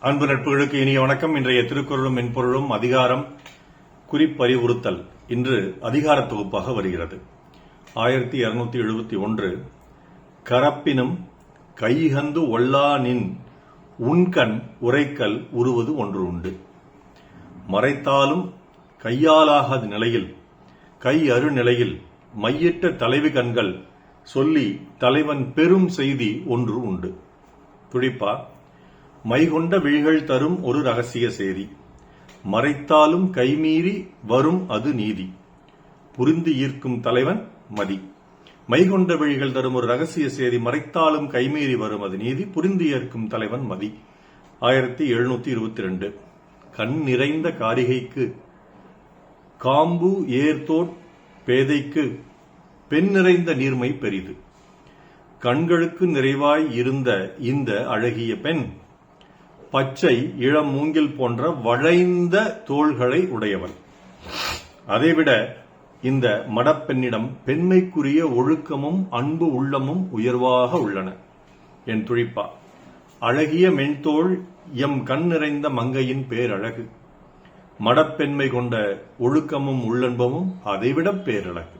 அன்பு நட்புகளுக்கு இனிய வணக்கம். இன்றைய திருக்குறளும் மென்பொருளும் அதிகாரம் குறிப்பறிவுறுத்தல் இன்று அதிகார தொகுப்பாக வருகிறது. ஆயிரத்தி இருநூத்தி எழுபத்தி ஒன்று கரப்பினும் கைகந்து ஒல்லா நின் உண்கண் உரைக்கல் உருவது ஒன்று உண்டு. மறைத்தாலும் கையாலாகாத நிலையில் கை அருநிலையில் மையிட்ட தலைவி கண்கள் சொல்லி தலைவன் பெரும் செய்தி ஒன்று உண்டு. துடிப்பா மைகொண்ட விழிகள் தரும் ஒரு ரகசிய சேரி மறைத்தாலும் கைமீறி வரும் அது நீதி. புரிந்து ஈர்க்கும் தலைவன் மதி. மைகொண்ட விழிகள் தரும் ஒரு ரகசிய செய்தி மறைத்தாலும் கைமீறி வரும் அது நீதி புரிந்து ஏற்கும் தலைவன் மதி. ஆயிரத்தி எழுநூத்தி இருபத்தி ரெண்டு கண் நிறைந்த காரிகைக்கு காம்பு ஏர்தோட் பேதைக்கு பெண் நிறைந்த நீர்மை பெரிது. கண்களுக்கு நிறைவாய் இருந்த இந்த அழகிய பெண் பச்சை இளம் மூங்கில் போன்ற வளைந்த தோள்களை உடையவன். அதைவிட இந்த மடப்பெண்ணிடம் பெண்மைக்குரிய ஒழுக்கமும் அன்பு உள்ளமும் உயர்வாக உள்ளன. என் துழிப்பா அழகிய மென்தோள் எம் கண் நிறைந்த மங்கையின் பேரழகு. மடப்பெண்மை கொண்ட ஒழுக்கமும் உள்ளன்பமும் அதைவிட பேரழகு.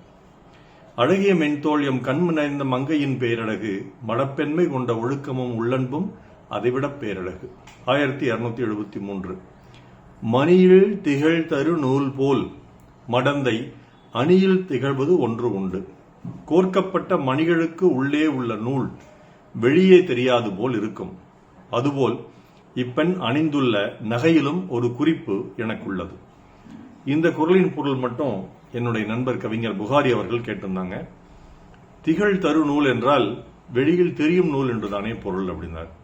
அழகிய மென்தோள் எம் கண் நிறைந்த மங்கையின் பேரழகு மடப்பெண்மை கொண்ட ஒழுக்கமும் உள்ளன்பும் அதைவிட பேரழகு. ஆயிரத்தி இருநூத்தி எழுபத்தி மூன்று. மணியில் திகழ் தரு நூல் போல் மடந்தை அணியில் திகழ்வது ஒன்று உண்டு. கோர்க்கப்பட்ட மணிகளுக்கு உள்ளே உள்ள நூல் வெளியே தெரியாது போல் இருக்கும். அதுபோல் இப்பெண் அணிந்துள்ள நகையிலும் ஒரு குறிப்பு எனக்குள்ளது. இந்த குரலின் பொருள் மட்டும் என்னுடைய நண்பர் கவிஞர் புகாரி அவர்கள் கேட்டிருந்தாங்க. திகழ் தரு நூல் என்றால் வெளியில் தெரியும் நூல் என்றுதானே பொருள் அப்படின்னார்.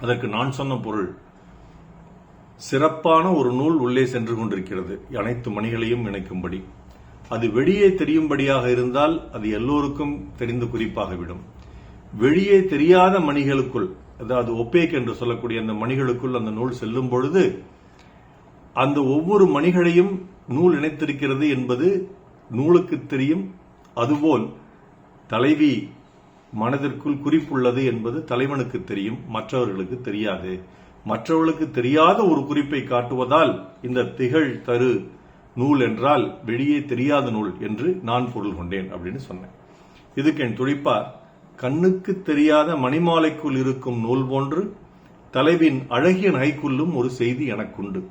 அதற்கு நான் சொன்ன பொருள் சிறப்பான ஒரு நூல் உள்ளே சென்று கொண்டிருக்கிறது. அனைத்து மணிகளையும் இணைக்கும்படி. அது வெளியே தெரியும்படியாக இருந்தால் அது எல்லோருக்கும் தெரிந்து குறிப்பாகிவிடும். வெளியே தெரியாத மணிகளுக்குள் அதாவது ஒப்பேக் என்று சொல்லக்கூடிய அந்த மணிகளுக்குள் அந்த நூல் செல்லும் பொழுது அந்த ஒவ்வொரு மணிகளையும் நூல் இணைத்திருக்கிறது என்பது நூலுக்கு தெரியும். அதுபோல் தலைவி மனதிற்குள் குறிப்புள்ளது என்பது தலைவனுக்கு தெரியும் மற்றவர்களுக்கு தெரியாது. மற்றவர்களுக்கு தெரியாத ஒரு குறிப்பை காட்டுவதால் இந்த திகழ் தரு நூல் என்றால் வெளியே தெரியாத நூல் என்று நான் பொருள் கொண்டேன் அப்படின்னு சொன்னேன். இதுக்கு என் துடிப்பார். கண்ணுக்கு தெரியாத மணிமாலைக்குள் இருக்கும் நூல் போன்று தலைவின் அழகிய நகைக்குள்ளும் ஒரு செய்தி எனக்குண்டு.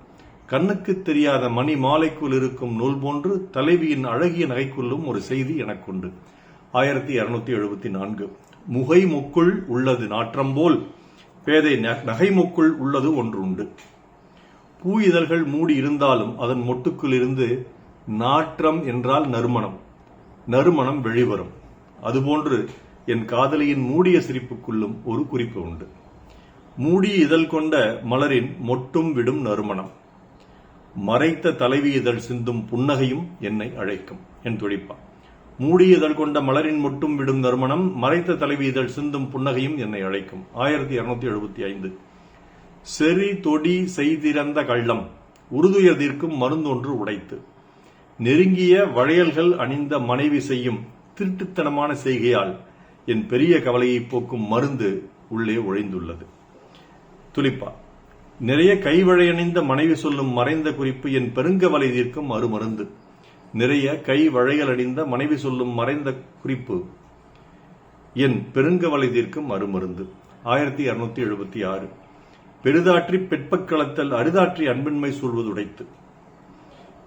கண்ணுக்கு தெரியாத மணி மாலைக்குள் இருக்கும் நூல் போன்று தலைவியின் அழகிய நகைக்குள்ளும் ஒரு செய்தி எனக்குண்டு. ஆயிரத்தி இருநூத்தி எழுபத்தி நான்கு. முகை முக்குள் உள்ளது நாற்றம் போல் பேதை நகை முக்குள் உள்ளது ஒன்று உண்டு பூ இதழ்கள் மூடி இருந்தாலும் அதன் மொட்டுக்குள் இருந்து நாற்றம் என்றால் நறுமணம். நறுமணம் வெளிவரும். அதுபோன்று என் காதலியின் மூடிய சிரிப்புக்குள்ளும் ஒரு குறிப்பு உண்டு. மூடிய இதழ் கொண்ட மலரின் மொட்டும் விடும் நறுமணம். மறைத்த தலைவி இதழ் சிந்தும் புன்னகையும் என்னை அழைக்கும். என் துடிப்பான். மூடியதழ் கொண்ட மலரின் மொட்டும் விடும் நறுமணம் மறைத்த தலைவி இதழ் சிந்தும் புன்னகையும் என்னை அழைக்கும். ஆயிரத்தி இருநூத்தி எழுபத்தி ஐந்து. செறி தொடி செய்திறந்த கள்ளம் உறுதுயர்திற்கும் மருந்தொன்று உடைத்து. நெருங்கிய வளையல்கள் அணிந்த மனைவி செய்யும் திருட்டுத்தனமான செய்கையால் என் பெரிய கவலையை போக்கும் மருந்து உள்ளே ஒழிந்துள்ளது. துளிப்பா நிறைய கைவழையணிந்த மனைவி சொல்லும் மறைந்த குறிப்பு என் பெருங்கவலை தீர்க்கும் மறுமருந்து. நிறைய கை வளையல் அணிந்த மனைவி சொல்லும் மறைந்த குறிப்பு. என் பெருங்கவலை தீர்க்கும் மறுமருந்து ஆயிரத்தி இருநூத்தி எழுபத்தி ஆறு. பெரிதாற்றி பெட்பக்களத்தல் அரிதாற்றி அன்பின்மை சூழ்வதுடைத்து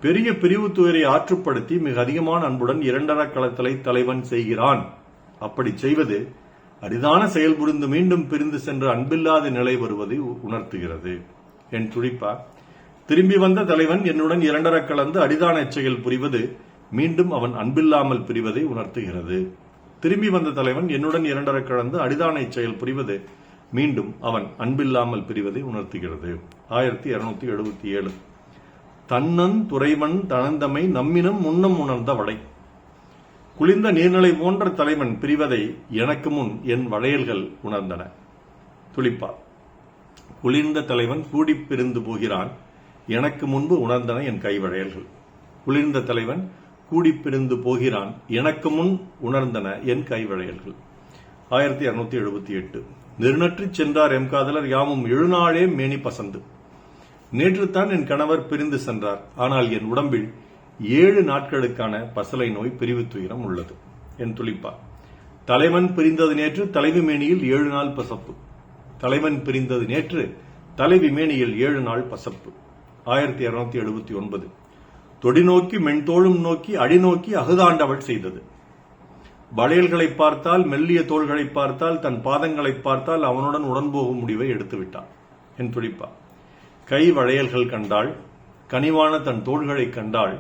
பெரிய பிரிவு துயரை ஆற்றுப்படுத்தி மிக அதிகமான அன்புடன் இரண்டர களத்தலை தலைவன் செய்கிறான். அப்படி செய்வது அரிதான செயல் புரிந்து மீண்டும் பிரிந்து சென்று அன்பில்லாத நிலை வருவதை உணர்த்துகிறது. என் துடிப்பா திரும்பி வந்த தலைவன் என்னுடன் இரண்டரக் கலந்து அடிதான செயல் புரிவது மீண்டும் அவன் அன்பில்லாமல் பிரிவதை உணர்த்துகிறது. திரும்பி வந்த தலைவன் என்னுடன் இரண்டரக் கலந்து அடிதான செயல் புரிவது மீண்டும் அவன் அன்பில்லாமல் பிரிவதை உணர்த்துகிறது. ஆயிரத்தி இருநூத்தி எழுபத்தி ஏழு. தன்னன் துறைவன் தனந்தமை நம்மினம் முன்னம் உணர்ந்த வடை குளிர்ந்த நீர்நிலை போன்ற தலைவன் பிரிவதை எனக்கு முன் என் வளையல்கள் உணர்ந்தன. துளிப்பா குளிர்ந்த தலைவன் கூடி பிரிந்து போகிறான். எனக்கு முன்பு உணர்ந்தன என் கைவளையல்கள். குளிர்ந்த தலைவன் கூடிப்பிரிந்து போகிறான். எனக்கு முன் உணர்ந்தன என் கைவளையல்கள். ஆயிரத்தி இருநூத்தி எழுபத்தி எட்டு. நெருநற்றிச் சென்றார் எம் காதலர். யாமும் எழுநாளே மேனி பசந்து. நேற்றுத்தான் என் கணவர் பிரிந்து சென்றார். ஆனால் என் உடம்பில் ஏழு நாட்களுக்கான பசலை நோய் பிரிவு துயரம் உள்ளது என் துளிப்பா. தலைவன் பிரிந்தது நேற்று தலைவி மேனியில் ஏழு நாள் பசப்பு. தலைவன் பிரிந்தது நேற்று தலைவி மேனியில் ஏழு நாள் பசப்பு. ஆயிரத்தி இருநூத்தி எழுபத்தி ஒன்பது. தொடி நோக்கி மென்தோளும் நோக்கி அடிநோக்கி அகுதாண்டவள் செய்தது. வளையல்களை பார்த்தால் மெல்லிய தோள்களை பார்த்தால் தன் பாதங்களை பார்த்தால் அவனுடன் உடன்போகும் முடிவை எடுத்து விட்டான் என் துடிப்பா கை வளையல்கள் கண்டாள் கனிவான தன் தோள்களை கண்டாள்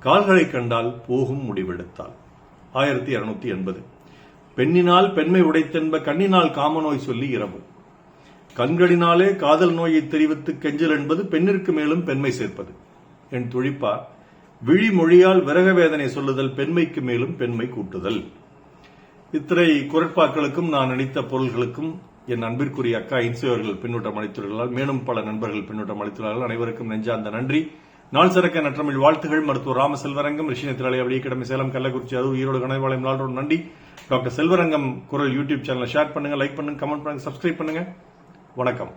கால்களை கண்டால் போகும் முடிவெடுத்தாள். ஆயிரத்தி இருநூத்தி எண்பது. பெண்ணினால் பெண்மை உடைத்தென்ப கண்ணினால் காமநோய் சொல்லி இரவு. கண்களினாலே காதல் நோயை தெரிவித்து கெஞ்சல் என்பது பெண்ணிற்கு மேலும் பெண்மை சேர்ப்பது. என் துழிப்பா விழி மொழியால் விரக வேதனை சொல்லுதல் பெண்மைக்கு மேலும் பெண்மை கூட்டுதல். இத்தனை குரட்பாக்களுக்கும் நான் நினைத்த பொருள்களுக்கும் என் அன்பிற்குரிய அக்கா இன்சு அவர்கள் பின்னூட்டம் அளித்துள்ளார்கள் மேலும் பல நண்பர்கள் பின்னூட்டம் அளித்துள்ளார்கள். அனைவருக்கும் நெஞ்சார்ந்த நன்றி. நாள் சிறக்க நற்றமிழ் வாழ்த்துகள். மருத்துவர் ராம செல்வரங்கம் ரிஷின திராளி அவளிய சேலம் கள்ளக்குறிச்சி அது ஈரோடு கணவாளையம் நாளோடு நன்றி. டாக்டர் செல்வரங்கம் குரல் யூடியூப் சேனலை ஷேர் பண்ணுங்க லைக் பண்ணுங்க கமெண்ட் பண்ணுங்க சப்ஸ்கிரைப் பண்ணுங்க. வணக்கம்.